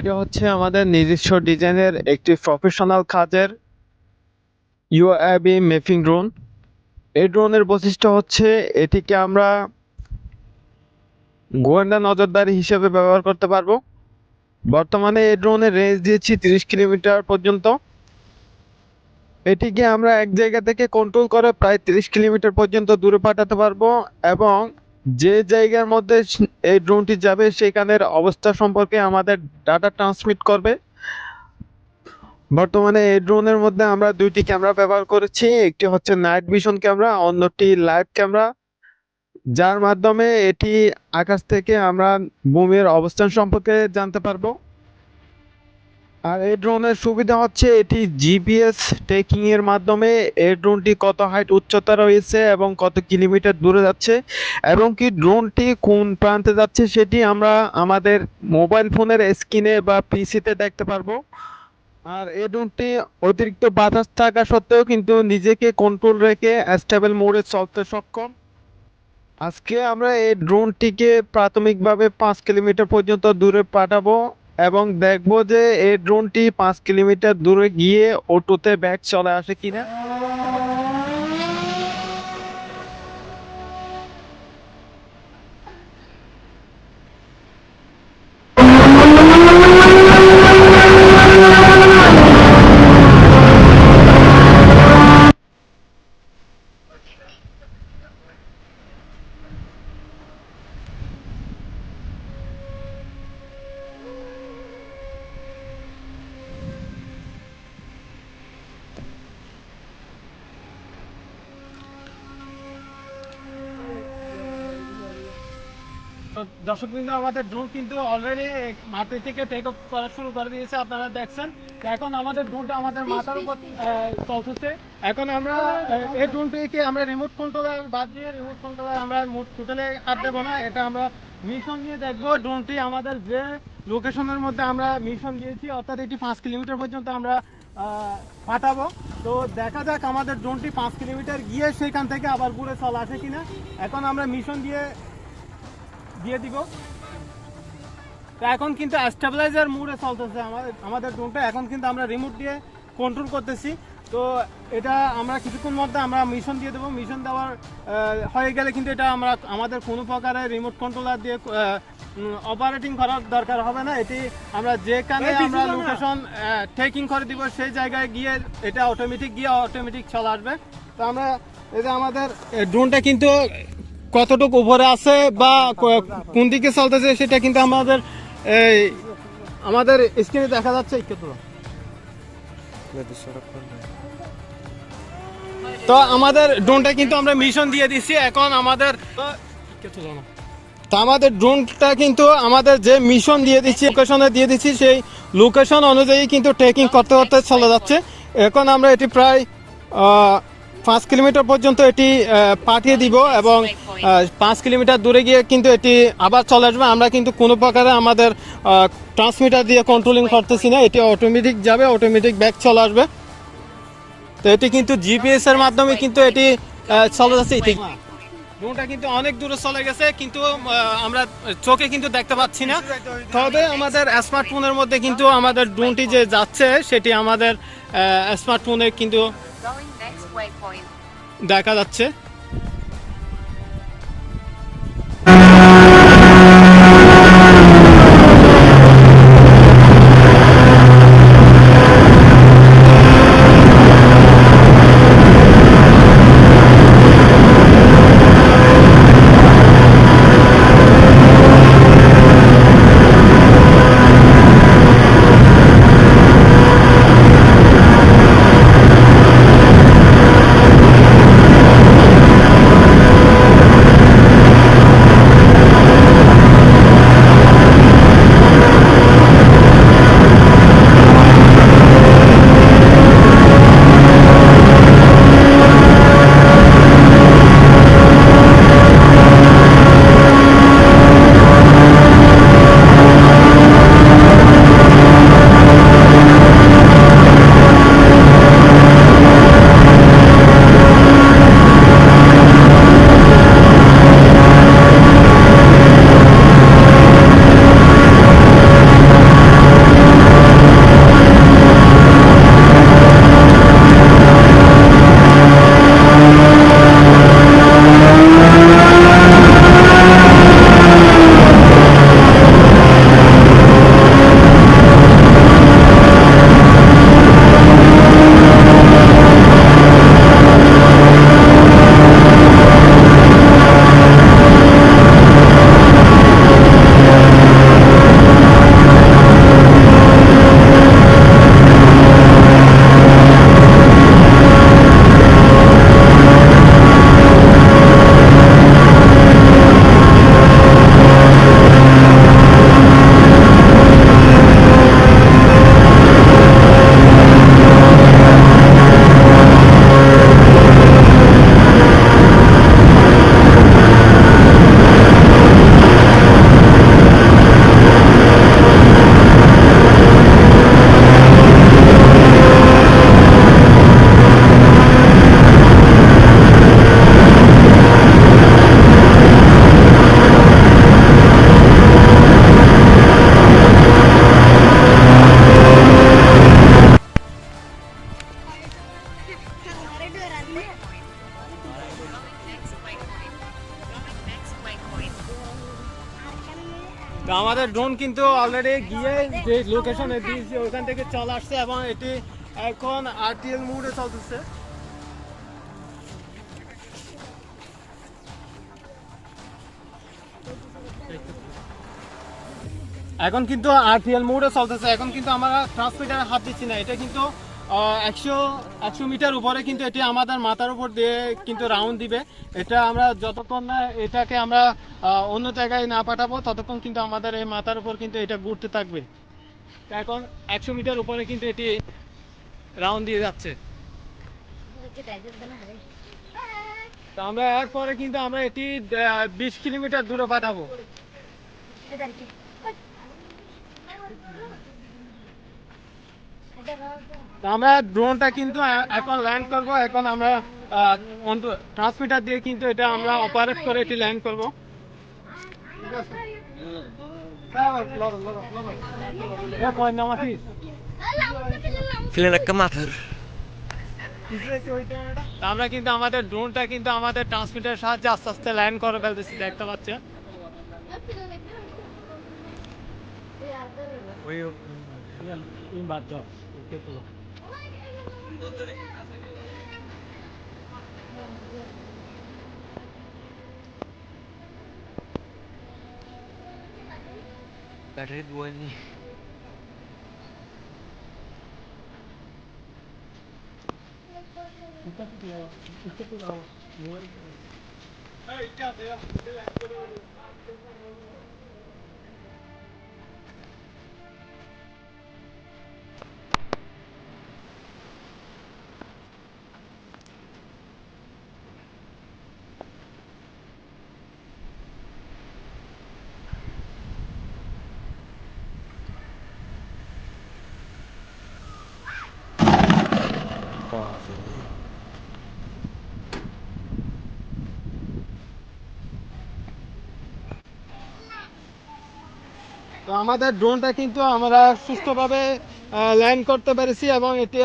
এটা হচ্ছে আমাদের নিজস্ব ডিজাইনের একটি প্রফেশনাল কাজের ইউএবি মেপিং ড্রোন এই ড্রোনের বৈশিষ্ট্য হচ্ছে এটিকে আমরা গোয়েন্দা নজরদারি হিসেবে ব্যবহার করতে পারব। বর্তমানে এই ড্রোনের রেঞ্জ দিয়েছি তিরিশ কিলোমিটার পর্যন্ত। এটিকে আমরা এক জায়গা থেকে কন্ট্রোল করে প্রায় তিরিশ কিলোমিটার পর্যন্ত দূরে পাঠাতে পারব এবং যে জায়গার মধ্যে এই ড্রোনটি যাবে, সেখানের অবস্থা সম্পর্কে আমাদের ডাটা ট্রান্সমিট করবে। বর্তমানে এই ড্রোনের মধ্যে আমরা দুইটি ক্যামেরা ব্যবহার করেছি, একটি হচ্ছে নাইট ভিশন ক্যামেরা অন্যটি লাইভ ক্যামেরা যার মাধ্যমে এটি আকাশ থেকে আমরা ভূমির অবস্থান সম্পর্কে জানতে পারব। আর এই ড্রোনের সুবিধা হচ্ছে এটি জিপিএস ট্রেকিং এর মাধ্যমে এই ড্রোনটি কত হাইট উচ্চতা রয়েছে এবং কত কিলোমিটার দূরে যাচ্ছে এবং কি ড্রোনটি কোন প্রান্তে যাচ্ছে সেটি আমরা আমাদের মোবাইল ফোনের স্ক্রিনে বা পিসিতে দেখতে পারব। আর এই ড্রোনটি অতিরিক্ত বাতাস থাকা সত্ত্বেও কিন্তু নিজেকে কন্ট্রোল রেখে স্টেবল মোডে চলতে সক্ষম। আজকে আমরা এই ড্রোনটিকে প্রাথমিকভাবে পাঁচ কিলোমিটার পর্যন্ত দূরে পাঠাবো। এবং দেখব যে এই ড্রোনটি পাঁচ কিলোমিটার দূরে গিয়ে অটোতে ব্যাক চলে আসে কিনা। তো দর্শকবৃন্দ আমাদের ড্রোন কিন্তু অলরেডি মাটি থেকে টেক অফ করা শুরু করে দিয়েছে আপনারা দেখছেন। এখন আমাদের ড্রোনটা আমাদের মাথার উপর চলতেছে। এখন আমরা এই ড্রোনটিকে আমরা রিমোট কন্ট্রোলার বাদ দিয়ে রিমোট কন্ট্রোলার আমরা টোটালে হাত দেবো না। এটা আমরা মিশন নিয়ে দেখব। ড্রোনটি আমাদের যে লোকেশনের মধ্যে আমরা মিশন দিয়েছি অর্থাৎ এটি পাঁচ কিলোমিটার পর্যন্ত আমরা পাঠাবো। তো দেখা যাক আমাদের ড্রোনটি পাঁচ কিলোমিটার গিয়ে সেখান থেকে আবার ঘুরে চল আসে কিনা। এখন আমরা মিশন দিয়ে দিয়ে দিব। তো এখন কিন্তু স্টেবিলাইজার মুডে চলতেছে আমাদের আমাদের ড্রোনটা এখন কিন্তু আমরা রিমোট দিয়ে কন্ট্রোল করতেছি। তো এটা আমরা কিছুক্ষণ মধ্যে আমরা মিশন দিয়ে দেবো। মিশন দেওয়ার হয়ে গেলে কিন্তু এটা আমরা আমাদের কোনো প্রকারের রিমোট কন্ট্রোলার দিয়ে অপারেটিং করার দরকার হবে না। এটি আমরা যেখানে আমরা লোকেশন ট্রেকিং করে দিব সেই জায়গায় গিয়ে এটা অটোমেটিক গিয়ে অটোমেটিক চলে আসবে। তো আমরা এটা আমাদের ড্রোনটা কিন্তু কতটুকু উপরে আছে বা কোন দিকে চলতেছে সেটা কিন্তু আমাদের এই আমাদের স্ক্রিনে দেখা যাচ্ছে তো। আমাদের ড্রোনটা কিন্তু আমরা মিশন দিয়ে দিচ্ছি এখন আমাদের তো আমাদের ড্রোনটা কিন্তু আমাদের যে মিশন দিয়ে দিচ্ছি লোকেশনে দিয়ে দিচ্ছি সেই লোকেশন অনুযায়ী কিন্তু ট্রেকিং করতে করতে চলে যাচ্ছে এখন আমরা এটি প্রায় পাঁচ কিলোমিটার পর্যন্ত এটি পাঠিয়ে দিব এবং পাঁচ কিলোমিটার দূরে গিয়ে কিন্তু এটি আবার চলে আসবে। আমরা কিন্তু কোনো প্রকারে আমাদের ট্রান্সমিটার দিয়ে কন্ট্রোলিং করতেছি না। এটি অটোমেটিক যাবে অটোমেটিক ব্যাক চলে আসবে। তো এটি কিন্তু জিপিএস এর মাধ্যমে কিন্তু এটি চলে যাচ্ছে। ড্রোনটা কিন্তু অনেক দূরে চলে গেছে কিন্তু আমরা চোখে কিন্তু দেখতে পাচ্ছি না। তবে আমাদের স্মার্টফোনের মধ্যে কিন্তু আমাদের ড্রোনটি যে যাচ্ছে সেটি আমাদের স্মার্টফোনে কিন্তু. দেখা যাচ্ছে। ড্রোন কিন্তু অলরেডি গিয়ে যে লোকেশনে দিয়েছি ওখান থেকে চলে আসছে এবং এটি এখন আরটিএল মুডে চলতেছে এখন কিন্তু আরটিএল মুডে চলতেছে এখন কিন্তু আমরা ট্রান্সমিটারে হাত দিচ্ছি না। এটা কিন্তু একশো একশো মিটার উপরে কিন্তু এটি আমাদের মাথার উপর দিয়ে কিন্তু রাউন্ড দিবে। এটা আমরা যতক্ষণ না এটাকে আমরা অন্য জায়গায় না পাঠাবো, ততক্ষণ কিন্তু আমাদের এই মাথার উপর কিন্তু এটা ঘুরতে থাকবে। এখন একশো মিটার উপরে কিন্তু এটি রাউন্ড দিয়ে যাচ্ছে। তো আমরা এরপরে কিন্তু আমরা এটি বিশ কিলোমিটার দূরে পাঠাবো। তো আমরা ড্রোনটা কিন্তু এখন ল্যান্ড করব। এখন আমরা ট্রান্সমিটার দিয়ে কিন্তু এটা আমরা অপারেট করে এটি ল্যান্ড করব। আমরা কিন্তু আমাদের ড্রোনটা কিন্তু আমাদের ট্রান্সমিটার সাহায্যে আস্তে আস্তে ল্যান্ড করে ফেলতেছি দেখতে পাচ্ছেন? ওই বাদ দাও। pegou. Battery tá do Ani. Buka pulau, buka pulau, luar. Hey. Father তো আমাদের ড্রোনটা কিন্তু আমরা সুস্থভাবে ল্যান্ড করতে পেরেছি এবং এটি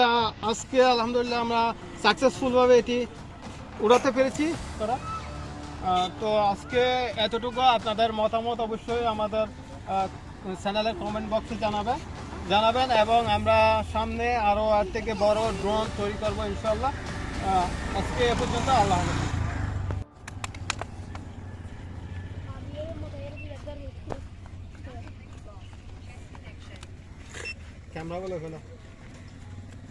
আজকে আলহামদুলিল্লাহ আমরা সাকসেসফুলভাবে এটি উড়াতে পেরেছি তারা। তো আজকে এতটুকু। আপনাদের মতামত অবশ্যই আমাদের চ্যানেলের কমেন্ট বক্সে জানাবে জানাবেন এবং আমরা সামনে আরও আর থেকে বড় ড্রোন তৈরি করব ইনশাল্লাহ আজকে এ পর্যন্ত আল্লাহ হাফেজ। ক্যামেরা বলে ফেলো।